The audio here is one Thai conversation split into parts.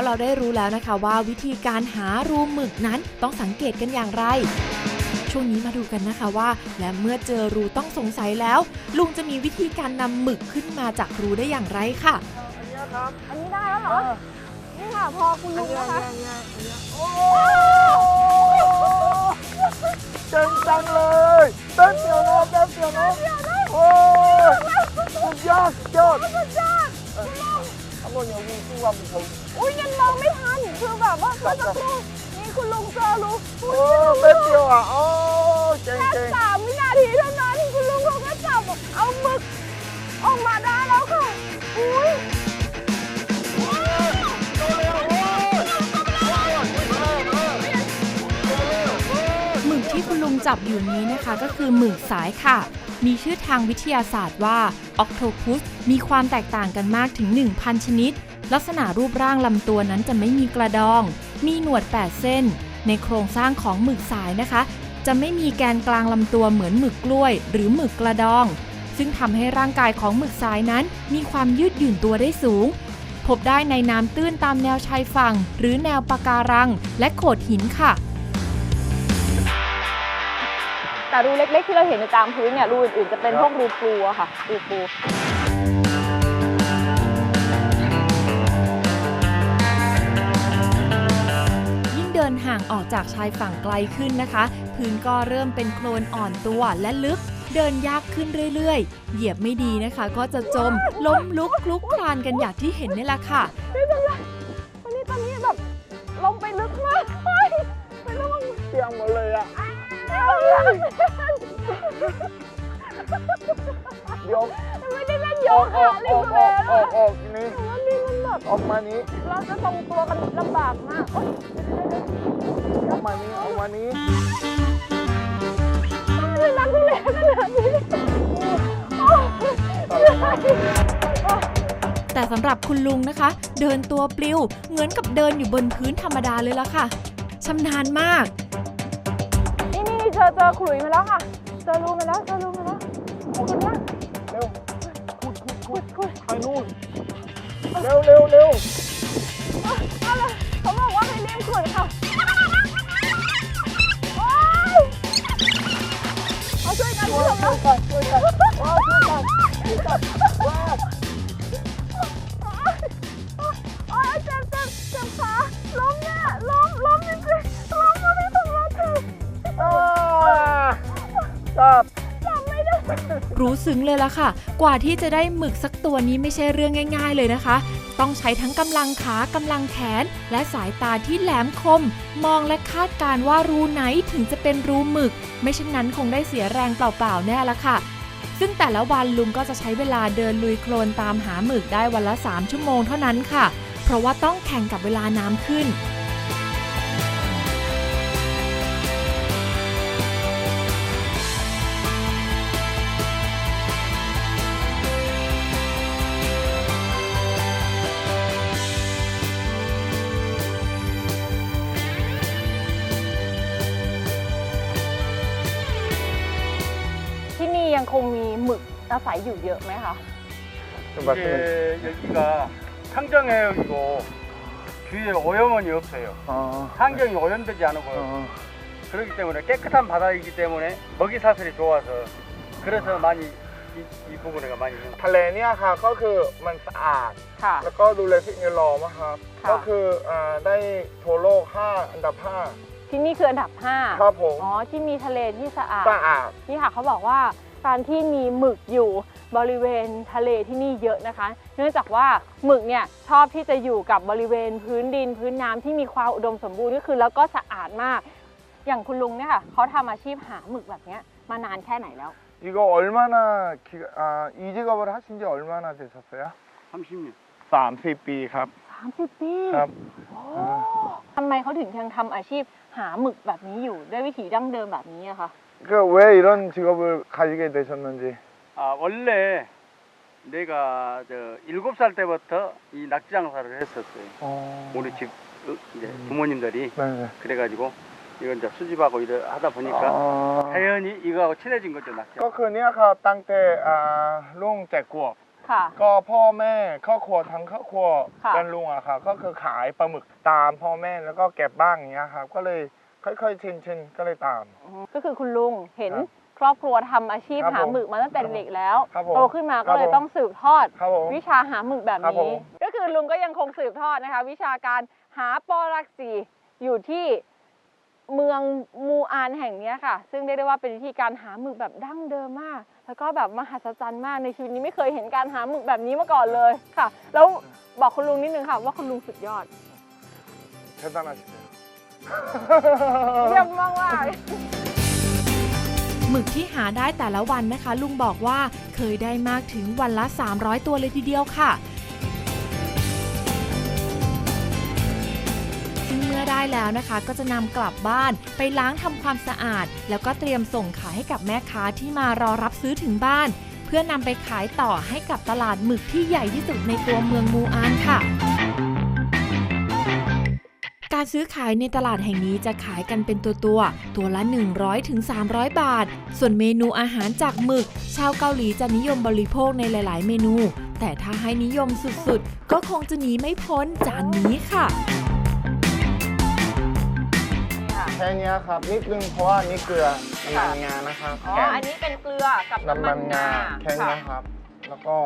แล้วเราได้รู้แล้วนะคะว่าวิธีการหารูหมึกนั้นต้องสังเกตกันอย่างไร ช่วงนี้มาดูกันนะคะว่า และเมื่อเจอรูต้องสงสัยแล้ว ลุงจะมีวิธีการนำหมึกขึ้นมาจากรูได้อย่างไรค่ะอันเนี้ยครับอันนี้ได้แล้วเหรเอออนี่ค่ะพอคุณอัลุนงเนี้ยนะคะอันเนี้ยอันเนี้ยโอ้เจ๋งจังเลยเต้นเดียวนะเต้นเดียวนะโอ้สุดยอดสุดยอด นเนี่อว่าบุญทงอุ้ยยังมองไม่ทันคือแบบว่าเมื่อสักครู่มีคุณลุงเจอรู้คุณลุงเป๊ดียวอะโอ้เจ๋งเจ๋สามวินาทีเท่านั้นคุณลุงเขาก็จับเอาหมึกออกมาได้แล้วค่ะ จับอยู่นี้นะคะก็คือหมึกสายค่ะ มีชื่อทางวิทยาศาสตร์ว่าอ c t o p u s มีความแตกต่างกันมากถึง 1,000 ชนิด ลักษณะรูปร่างลำตัวนั้นจะไม่มีกระดอง มีหนวด 8 เส้น ในโครงสร้างของหมึกสายนะคะ จะไม่มีแกนกลางลำตัวเหมือนหมึกกล้วย หรือหมึกกระดอง ซึ่งทำให้ร่างกายของหมึกสายนั้น มีความยืดหยุ่นตัวได้สูงพบได้ในน้ำตื้นตามแนวชายฝั่ง หรือแนวปะการัง และโขดหินค่ะ แต่รูเล็กๆที่เราเห็นอยู่ตามพื้นเนี่ยรูอื่นๆจะเป็นพวกรูปลูอะค่ะรูปลูยิ่งเดินห่างออกจากชายฝั่งไกลขึ้นนะคะ พื้นก็เริ่มเป็นโคลนอ่อนตัวและลึก เดินยากขึ้นเรื่อยๆ เหยียบไม่ดีนะคะ ก็จะจมล้มลุกคลุกคลานกันอย่างที่เห็นนี่แหละค่ะไม่เป็นไรตอนนี้ตอนนี้แบบลงไปลึกมากเฮ้ยไประวังเปียกหมดเลยอะเดี๋ ยวไม่ได้เล่นโยออกอคะอกเล่อนอกโยออกออกออกนี่แต่ว่านี่มันแบบออกมานี้ เราจะทรงตัวกันลำบากมากโอ๊ยออกมานี้ออกมานี้ทำไมรักทุเลขนาดนี้โอ๊ยเหนื่อยแต่สำหรับคุณลุงนะคะ เดินตัวปลิวเหมือนกับเดินอยู่บนพื้นธรรมดาเลยละค่ะชำนาญมากนี่นี่นี่เจ อเจอขลุยมาแล้วค่ะ เจอรูมาแล้ว เจอรูมาแล้วขุดนะเร็วขุดขุดขุขุดดขุดไปนู่นเร็วเร็วเร็วเอาเอาเลยเขาบอกว่าให้รีบขุดค่ะโอ๊ยเอาช่วยกันคุณผู้ชมช่วยนะกันช่วยกันว้าวช่วยกัน รู้ซึ้งเลยละค่ะ กว่าที่จะได้หมึกสักตัวนี้ไม่ใช่เรื่องง่าย ๆ เลยนะคะ ต้องใช้ทั้งกำลังขากำลังแขน และสายตาที่แหลมคม มองและคาดการณ์ว่ารูไหนถึงจะเป็นรูหมึก ไม่เช่นนั้นคงได้เสียแรงเปล่าๆแน่ละค่ะซึ่งแต่ละวันลุงก็จะใช้เวลาเดินลุยโคลนตามหาหมึกได้วันละ 3 ชั่วโมงเท่านั้นค่ะ เพราะว่าต้องแข่งกับเวลาน้ำขึ้น ที่นี่ยังคงมีหมึกอาศัยอยู่เยอะไหมคะ 좀 말씀해 이게 여기가 상정해역이고 주위에 오염원이 없어요. 어, 환경이 오염되지 않고요. 어. 그렇기 때문에 깨끗한 바다이기 때문에 먹이 사슬이 좋아서 그래서 많이 이, 이 부분에가 많이 있는 ทะเลเนี่ยค่ะก็คือมันสะอาด ค่ะ แล้วก็ดูแลสิ่งแวดล้อมอะครับ ค่ะ ก็คืออ่าได้ทั่วโลก 5 อันดับ ที่นี่คืออันดับ 5 ครับผม 5 อ๋อ ที่มีทะเลที่สะอาด สะอาด นี่ค่ะเขาบอกว่าการที่มีหมึกอยู่บริเวณทะเลที่นี่เยอะนะคะ เนื่องจากว่าหมึกเนี่ยชอบที่จะอยู่กับบริเวณพื้นดินพื้นน้ำที่มีความอุดมสมบูรณ์ก็คือแล้วก็สะอาดมาก อย่างคุณลุงเนี่ยค่ะเขาทำอาชีพหาหมึกแบบเนี้ยมานานแค่ไหนแล้ว 이거 얼마나 기, 아, 이 직업을 하신 지 얼마나 되셨어요? 30년. 30ปีครับ 30 ปี ครับ โอ้ทำไมเขาถึงยังทำอาชีพหาหมึกแบบนี้อยู่ด้วยวิถีดั้งเดิมแบบนี้อะคะ 그 왜 이런 직업을 가지게 되셨는지 아 원래 내가 저 일곱 살 때부터 이 낙지 장사를 했었어요. 어... 우리 집 어, 이제 부모님들이 네네 그래가지고 이건 이제 수집하고 이래 하다 보니까 아... 자연히 이거하고 친해진 거죠 낙지. ก็คือเนี่ยครับตั้งแต่อ่าลุงแจกขวบ ค่ะ ก็พ่อแม่ครอบครัวทั้งครอบครัวค่ะ กันลุงอะครับก็คือขายปลาหมึกตามพ่อแม่แล้วก็เก็บบ้างอย่างเงี้ยครับ ก็เลยค่อยๆชินชินๆก็เลยตามก็คือคุณลุงเห็นครับครอบครัวทำอาชีพครับหาผมหมึกมาตั้งแต่เด็กแล้วครับผมโตขึ้นมาคก็รับเลยผม ต้องสืบทอด ครับผม วิชาหาหมึกแบบครับผนี้ ม ก็คือลุงก็ยังคงสืบทอดนะคะ วิชาการหาปอลักสีอยู่ที่ เมืองมูอานแห่งเนี้ยค่ะ ซึ่งเรียกได้ว่าเป็นวิธีการหาหมึกแบบดั้งเดิมมาก แล้วก็แบบมหัศจรรย์มากในชีวิตนี้ไม่เคยเห็นการหาหมึกแบบนี้มาก่อนเลยค่ะ แล้วบอกคุณลุงนิดนึงค่ะ ว่าคุณลุงสุดยอดเทศนาชิเเยี่ยมมากมากหมึกที่หาได้แต่ละวันนะคะ ลุงบอกว่าเคยได้มากถึงวันละ 300 ตัวเลยทีเดียวค่ะ มื่อได้แล้วนะคะ ก็จะนำกลับบ้านไปล้างทำความสะอาด แล้วก็เตรียมส่งขายให้กับแม่ค้าที่มารอรับซื้อถึงบ้าน เพื่อนำไปขายต่อให้กับตลาดหมึกที่ใหญ่ที่สุดในตัวเมืองมูอานค่ะการซื้อขายในตลาดแห่งนี้จะขายกันเป็นตัวตัว ตัวละ 100ถึง300 บาท ส่วนเมนูอาหารจากหมึก ชาวเกาหลีจะนิยมบริโภคในหลาย ๆ เมนู แต่ถ้าให้นิยมสุด ๆ ก็คงจะหนีไม่พ้นจานนี้ค่ะ แค่เนี้ยครับนิดนึงเพราะว่านี่เกลือน้ำมันงานะครับอ๋อ แกงอันนี้เป็นเกลือกับน้ำมันงาแค่ค่ะเนี้ยครับ แล้วก็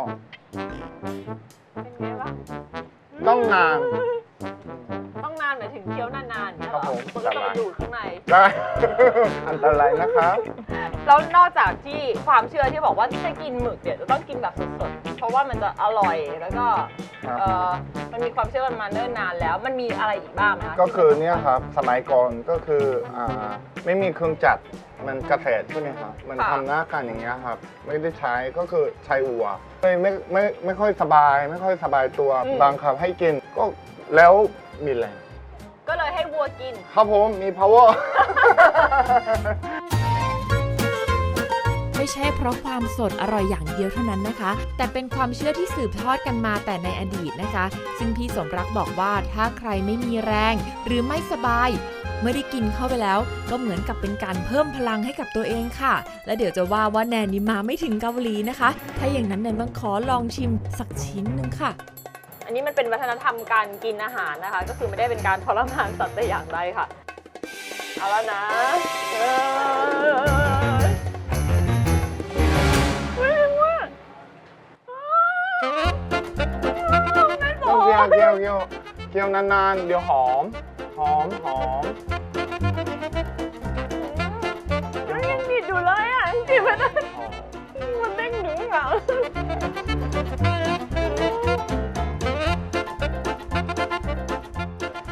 เป็นไงบ้างต้องนานต้องนานหมายถึงเคี้ยวนานๆเนี่ยเหรอครับผม มันก็จะไปดูดข้างใน ได้ อันตรายนะครับ แล้วนอกจากที่ความเชื่อที่บอกว่าถ้ากินหมึกเนี่ยจะต้องกินแบบสดๆ เพราะว่ามันจะอร่อยแล้วก็ครับ เออมันมีความเชื่อมันมาเนิ่นนานแล้ว มันมีอะไรอีกบ้างไหมคะก็คือเนี่ยครับสมัยก่อนก็คืออ่าไม่มีเครื่องจักรมันกระเทดใช่ไหมครับมันทำหน้ากันอย่างเงี้ยครับไม่ได้ใช้ก็คือใช้อัวเลยไม่ไม่ไม่ค่อยสบาย ไม่ค่อยสบายตัวบางครับให้กินก็แล้วมีแรงก็เลยให้วัวกิน ครับผมมี power ไม่ใช่เพราะความสดอร่อยอย่างเดียวเท่านั้นนะคะ แต่เป็นความเชื่อที่สืบทอดกันมาแต่ในอดีตนะคะ ซึ่งพี่สมรักบอกว่าถ้าใครไม่มีแรง หรือไม่สบายเมื่อได้กินเข้าไปแล้ว ก็เหมือนกับเป็นการเพิ่มพลังให้กับตัวเองค่ะ และเดี๋ยวจะว่าว่าแนนนี่มาไม่ถึงเกาหลีนะคะ ถ้าอย่างนั้นแนนต้องขอลองชิมสักชิ้นหนึ่งค่ะ อันนี้มันเป็นวัฒนธรรมการกินอาหารนะคะ ก็คือไม่ได้เป็นการทรมานสัตว์แต่อย่างใดค่ะ เอาแล้วนะ เคี่ยวเคี่ยวเคี่ยวนานๆ เดี๋ยวหอม หอมหอมมันยังดิดอยู่เลยอะกินไม่ได้มันเด้งดึงอะ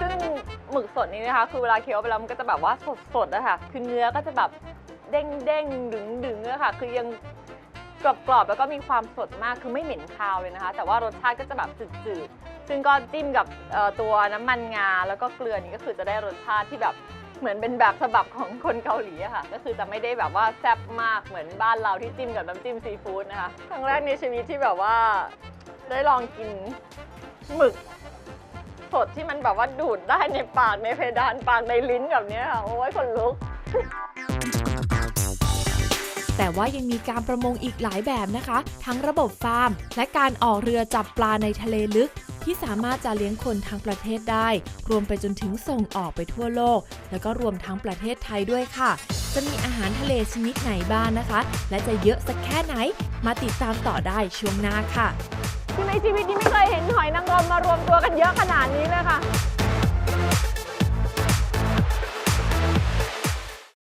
ซึ่งหมึกสดนี้นะคะ คือเวลาเคี้ยวไปแล้วมันก็จะแบบว่าสดๆนะคะคือเนื้อก็จะแบบเด้งเด้งดึงดึงอะค่ะ คือยังกรอบๆแล้วก็มีความสดมาก คือไม่เหม็นคาวเลยนะคะ แต่ว่ารสชาติก็จะแบบจืดๆ ซึ่งก็จิ้มกับตัวน้ำมันงาแล้วก็เกลือนี่ก็คือจะได้รสชาติที่แบบเหมือนเป็นแบบฉบับของคนเกาหลีอะค่ะ ก็คือจะไม่ได้แบบว่าแซ่บมากเหมือนบ้านเราที่จิ้มกับน้ำจิ้มซีฟู้ดนะคะครั้งแรกในชีวิตที่แบบว่าได้ลองกินหมึกสดที่มันแบบว่าดูดได้ในปากในเพดานปากในลิ้นแบบนี้ค่ะโอ้ยคนลุก แต่ว่ายังมีการประมงอีกหลายแบบนะคะ ทั้งระบบฟาร์ม และการออกเรือจับปลาในทะเลลึก ที่สามารถจะเลี้ยงคนทั้งประเทศได้ รวมไปจนถึงส่งออกไปทั่วโลก แล้วก็รวมทั้งประเทศไทยด้วยค่ะ จะมีอาหารทะเลชนิดไหนบ้างนะคะ และจะเยอะสักแค่ไหน มาติดตามต่อได้ช่วงหน้าค่ะคือในชีวิตนี้ไม่เคยเห็นหอยนางรมมารวมตัวกันเยอะขนาดนี้เลยค่ะ